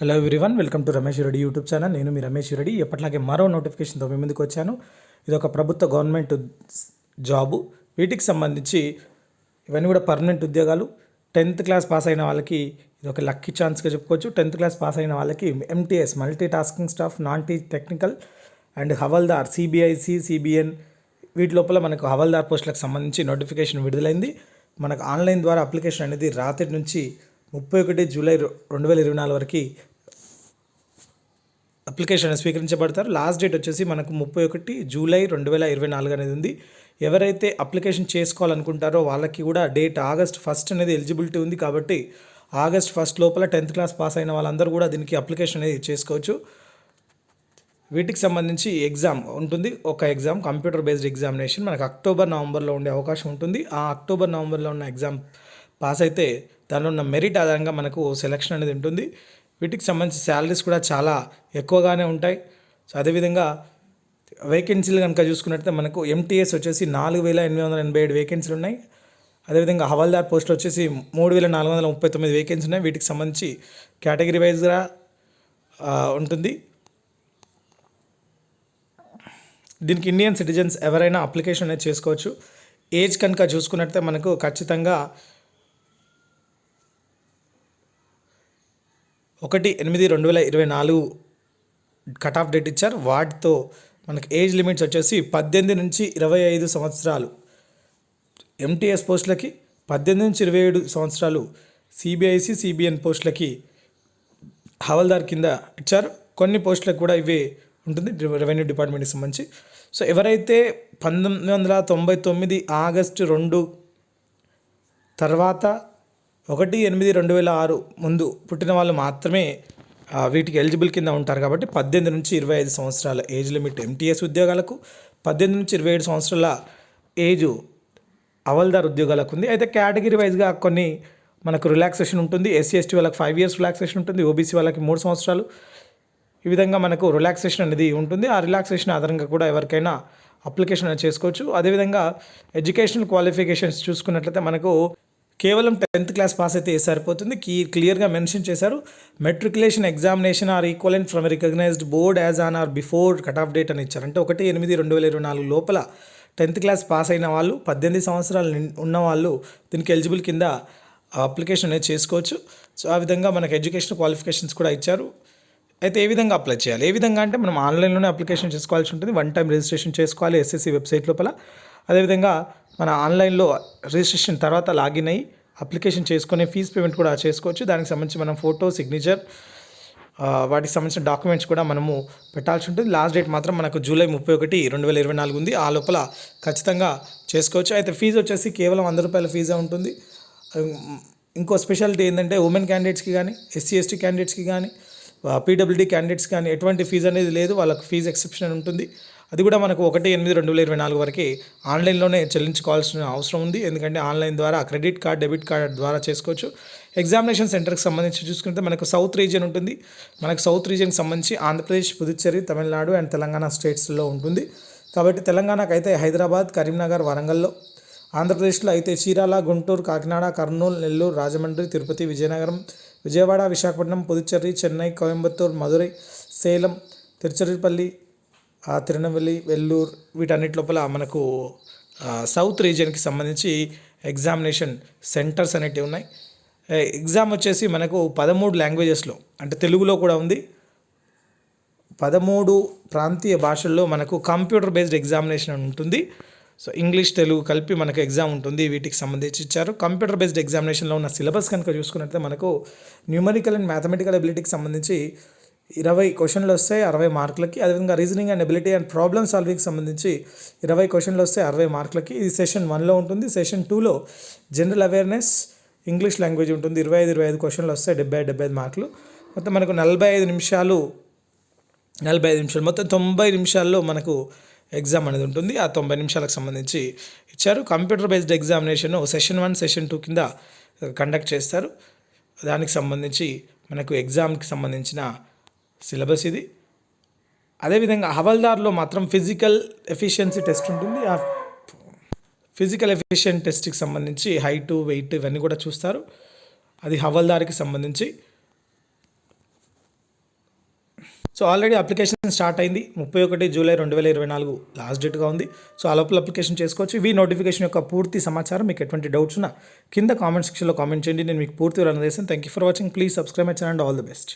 Hello everyone welcome to Ramesh Reddy YouTube channel నేను మీ రమేష్ రెడ్డి ఎప్పటిలాగే మరో నోటిఫికేషన్తో మీ ముందుకు వచ్చాను. ఇది ఒక ప్రభుత్వ గవర్నమెంట్ జాబు వీటికి సంబంధించి ఇవన్నీ కూడా పర్మనెంట్ ఉద్యోగాలు. టెన్త్ క్లాస్ పాస్ అయిన వాళ్ళకి ఇది ఒక లక్కీ ఛాన్స్గా చెప్పుకోవచ్చు. టెన్త్ క్లాస్ పాస్ అయిన వాళ్ళకి MTS multi tasking staff non T technical and havildar CBIC CBN వీటి లోపల మనకు హవల్దార్ పోస్టులకు సంబంధించి నోటిఫికేషన్ విడుదలైంది. మనకు ఆన్లైన్ ద్వారా అప్లికేషన్ అనేది రాత్రి నుంచి ముప్పై ఒకటి జూలై రెండు వేల ఇరవై నాలుగు వరకు అప్లికేషన్ స్వీకరించబడతారు. లాస్ట్ డేట్ వచ్చేసి మనకు ముప్పై ఒకటి జూలై రెండు వేల ఇరవై నాలుగు అనేది ఉంది. ఎవరైతే అప్లికేషన్ చేసుకోవాలనుకుంటారో వాళ్ళకి కూడా డేట్ ఆగస్ట్ ఫస్ట్ అనేది ఎలిజిబిలిటీ ఉంది కాబట్టి ఆగస్ట్ ఫస్ట్ లోపల టెన్త్ క్లాస్ పాస్ అయిన వాళ్ళందరూ కూడా దీనికి అప్లికేషన్ అనేది చేసుకోవచ్చు. వీటికి సంబంధించి ఎగ్జామ్ ఉంటుంది. ఒక ఎగ్జామ్ కంప్యూటర్ బేస్డ్ ఎగ్జామినేషన్ మనకు అక్టోబర్ నవంబర్లో ఉండే అవకాశం ఉంటుంది. ఆ అక్టోబర్ నవంబర్లో ఉన్న ఎగ్జామ్ పాస్ అయితే దానిలో ఉన్న మెరిట్ ఆధారంగా మనకు సెలక్షన్ అనేది ఉంటుంది. వీటికి సంబంధించి శాలరీస్ కూడా చాలా ఎక్కువగానే ఉంటాయి. సో అదేవిధంగా వేకెన్సీలు కనుక చూసుకున్నట్లయితే మనకు ఎంటీఎస్ వచ్చేసి నాలుగు వేల ఎనిమిది వందల ఎనభై ఏడు వేకెన్సీలు ఉన్నాయి. అదేవిధంగా హవాల్దార్ పోస్ట్ వచ్చేసి మూడు వేల నాలుగు వందల ముప్పై తొమ్మిది వేకెన్సీ ఉన్నాయి. వీటికి సంబంధించి కేటగిరీ వైజ్గా ఉంటుంది. దీనికి ఇండియన్ సిటిజన్స్ ఎవరైనా అప్లికేషన్ అనేది చేసుకోవచ్చు. ఏజ్ కనుక చూసుకున్నట్లయితే మనకు ఖచ్చితంగా ఒకటి ఎనిమిది రెండు వేల ఇరవై నాలుగు కట్ ఆఫ్ డేట్ ఇచ్చారు. వాటితో మనకి ఏజ్ లిమిట్స్ వచ్చేసి పద్దెనిమిది నుంచి ఇరవై ఐదు సంవత్సరాలు. ఎంటీఎస్ పోస్టులకి పద్దెనిమిది నుంచి ఇరవై ఏడు సంవత్సరాలు. సిబిఐసి సిబిఎన్ పోస్టులకి హవల్దార్ కింద ఇచ్చారు. కొన్ని పోస్టులకు కూడా ఇవే ఉంటుంది. రెవెన్యూ డిపార్ట్మెంట్కి సంబంధించి. సో ఎవరైతే పంతొమ్మిది వందల తొంభై తొమ్మిది ఆగస్టు రెండు తర్వాత ఒకటి ఎనిమిది రెండు వేల ఆరు ముందు పుట్టిన వాళ్ళు మాత్రమే వీటికి ఎలిజిబుల్ కింద ఉంటారు కాబట్టి పద్దెనిమిది నుంచి ఇరవై ఐదు సంవత్సరాల ఏజ్ లిమిట్ ఎంటీఎస్ ఉద్యోగాలకు పద్దెనిమిది నుంచి ఇరవై ఏడు సంవత్సరాల ఏజ్ అవల్దార్ ఉద్యోగాలకు ఉంది. అయితే కేటగిరీ వైజ్గా కొన్ని మనకు రిలాక్సేషన్ ఉంటుంది. ఎస్సీ ఎస్టీ వాళ్ళకి ఫైవ్ ఇయర్స్ రిలాక్సేషన్ ఉంటుంది. ఓబీసీ వాళ్ళకి మూడు సంవత్సరాలు. ఈ విధంగా మనకు రిలాక్సేషన్ అనేది ఉంటుంది. ఆ రిలాక్సేషన్ ఆధారంగా కూడా ఎవరికైనా అప్లికేషన్ అనేది చేసుకోవచ్చు. అదేవిధంగా ఎడ్యుకేషనల్ క్వాలిఫికేషన్స్ చూసుకున్నట్లయితే మనకు కేవలం టెన్త్ క్లాస్ పాస్ అయితే సరిపోతుంది. కీ క్లియర్గా మెన్షన్ చేశారు. Matriculation examination or equivalent from recognised board as on or before cut off date అని ఇచ్చారు. అంటే ఒకటి ఎనిమిది రెండు వేల ఇరవై నాలుగు లోపల టెన్త్ క్లాస్ పాస్ అయిన వాళ్ళు పద్దెనిమిది సంవత్సరాలు ఉన్నవాళ్ళు ఉన్న వాళ్ళు దీనికి ఎలిజిబుల్ కింద అప్లికేషన్ అనేది చేసుకోవచ్చు. సో ఆ విధంగా మనకు ఎడ్యుకేషన్ క్వాలిఫికేషన్స్ కూడా ఇచ్చారు. అయితే ఏ విధంగా అప్లై చేయాలి? ఏ విధంగా అంటే మనం ఆన్లైన్లోనే అప్లికేషన్ చేసుకోవాల్సి ఉంటుంది. వన్ టైం రిజిస్ట్రేషన్ చేసుకోవాలి ఎస్ఎస్సి వెబ్సైట్ లోపల. అదేవిధంగా మన ఆన్లైన్లో రిజిస్ట్రేషన్ తర్వాత లాగిన్ అయ్యి అప్లికేషన్ చేసుకునే ఫీజ్ పేమెంట్ కూడా చేసుకోవచ్చు. దానికి సంబంధించి మనం ఫోటో సిగ్నేచర్ వాటికి సంబంధించిన డాక్యుమెంట్స్ కూడా మనము పెట్టాల్సి ఉంటుంది. లాస్ట్ డేట్ మాత్రం మనకు జూలై ముప్పై ఒకటి రెండు వేల ఇరవై నాలుగు ఉంది. ఆ లోపల ఖచ్చితంగా చేసుకోవచ్చు. అయితే ఫీజు వచ్చేసి కేవలం వంద రూపాయల ఫీజే ఉంటుంది. ఇంకో స్పెషాలిటీ ఏంటంటే ఉమెన్ క్యాండిడేట్స్కి కానీ ఎస్సీ ఎస్టీ క్యాండిడేట్స్కి కానీ పీడబ్ల్యూడీ క్యాండిడేట్స్ కానీ ఎటువంటి ఫీజు అనేది లేదు. వాళ్ళకి ఫీజు ఎక్సెప్షన్ ఉంటుంది. అది కూడా మనకు ఒకటి ఎనిమిది రెండు వేల ఇరవై నాలుగు వరకు ఆన్లైన్లోనే చెల్లించుకోవాల్సిన అవసరం ఉంది. ఎందుకంటే ఆన్లైన్ ద్వారా క్రెడిట్ కార్డ్ డెబిట్ కార్డ్ ద్వారా చేసుకోవచ్చు. ఎగ్జామినేషన్ సెంటర్కి సంబంధించి చూసుకుంటే మనకు సౌత్ రీజియన్ ఉంటుంది. మనకు సౌత్ రీజియన్కి సంబంధించి ఆంధ్రప్రదేశ్ పుదుచ్చేరి తమిళనాడు అండ్ తెలంగాణ స్టేట్స్లో ఉంటుంది. కాబట్టి తెలంగాణకు అయితే హైదరాబాద్ కరీంనగర్ వరంగల్లో ఆంధ్రప్రదేశ్లో అయితే చీరాల గుంటూరు కాకినాడ కర్నూలు నెల్లూరు రాజమండ్రి తిరుపతి విజయనగరం విజయవాడ విశాఖపట్నం పుదుచ్చేరి చెన్నై కోయంబత్తూర్ మదురై సేలం తిరుచిరపల్లి తిరునెల్వేలి వెల్లూరు వీటన్నిటి లోపల మనకు సౌత్ రీజియన్కి సంబంధించి ఎగ్జామినేషన్ సెంటర్స్ అనేటివి ఉన్నాయి. ఎగ్జామ్ వచ్చేసి మనకు పదమూడు లాంగ్వేజెస్లో అంటే తెలుగులో కూడా ఉంది. పదమూడు ప్రాంతీయ భాషల్లో మనకు కంప్యూటర్ బేస్డ్ ఎగ్జామినేషన్ అని ఉంటుంది. సో ఇంగ్లీష్ తెలుగు కలిపి మనకు ఎగ్జామ్ ఉంటుంది. వీటికి సంబంధించి ఇచ్చారు. కంప్యూటర్ బేస్డ్ ఎగ్జామినేషన్లో ఉన్న సిలబస్ కనుక చూసుకున్నట్లయితే మనకు న్యూమరికల్ అండ్ మ్యాథమెటికల్ అబిలిటీకి సంబంధించి ఇరవై క్వశ్చన్లు వస్తాయి అరవై మార్కులకి. అదేవిధంగా reasoning and ability and problem సాల్వింగ్కి సంబంధించి ఇరవై క్వశ్చన్లు వస్తాయి అరవై మార్కులకి. ఇది సెషన్ వన్లో ఉంటుంది. సెషన్ టూలో జనరల్ అవేర్నెస్ ఇంగ్లీష్ లాంగ్వేజ్ ఉంటుంది. ఇరవై ఐదు ఇరవై ఐదు క్వశ్చన్లు వస్తాయి డెబ్బై డెబ్బై ఐదు మార్కులు. మొత్తం మనకు నలభై ఐదు నిమిషాలు నలభై ఐదు నిమిషాలు మొత్తం తొంభై నిమిషాల్లో మనకు ఎగ్జామ్ అనేది ఉంటుంది. ఆ తొంభై నిమిషాలకు సంబంధించి ఇచ్చారు. Computer based examination session one session two కింద కండక్ట్ చేస్తారు. దానికి సంబంధించి మనకు ఎగ్జామ్కి సంబంధించిన సిలబస్ ఇది. అదేవిధంగా హవల్దార్లో మాత్రం ఫిజికల్ ఎఫిషియన్సీ టెస్ట్ ఉంటుంది. ఆ ఫిజికల్ ఎఫిషియెంట్ టెస్ట్కి సంబంధించి హైటు వెయిట్ ఇవన్నీ కూడా చూస్తారు. అది హవల్దార్కి సంబంధించి. సో ఆల్రెడీ అప్లికేషన్ స్టార్ట్ అయింది. ముప్పై ఒకటి జూలై రెండు వేల ఇరవై నాలుగు లాస్ట్ డేట్గా ఉంది. సో ఆ లోపల అప్లికేషన్ చేసుకోవచ్చు. ఈ నోటిఫికేషన్ యొక్క పూర్తి సమాచారం మీకు ఎటువంటి డౌట్స్ ఉన్నా కింద కామెంట్ సెక్షన్లో కామెంట్ చేయండి. నేను మీకు పూర్తి వివరణ చేస్తాను thank you for watching please subscribe my channel and all the best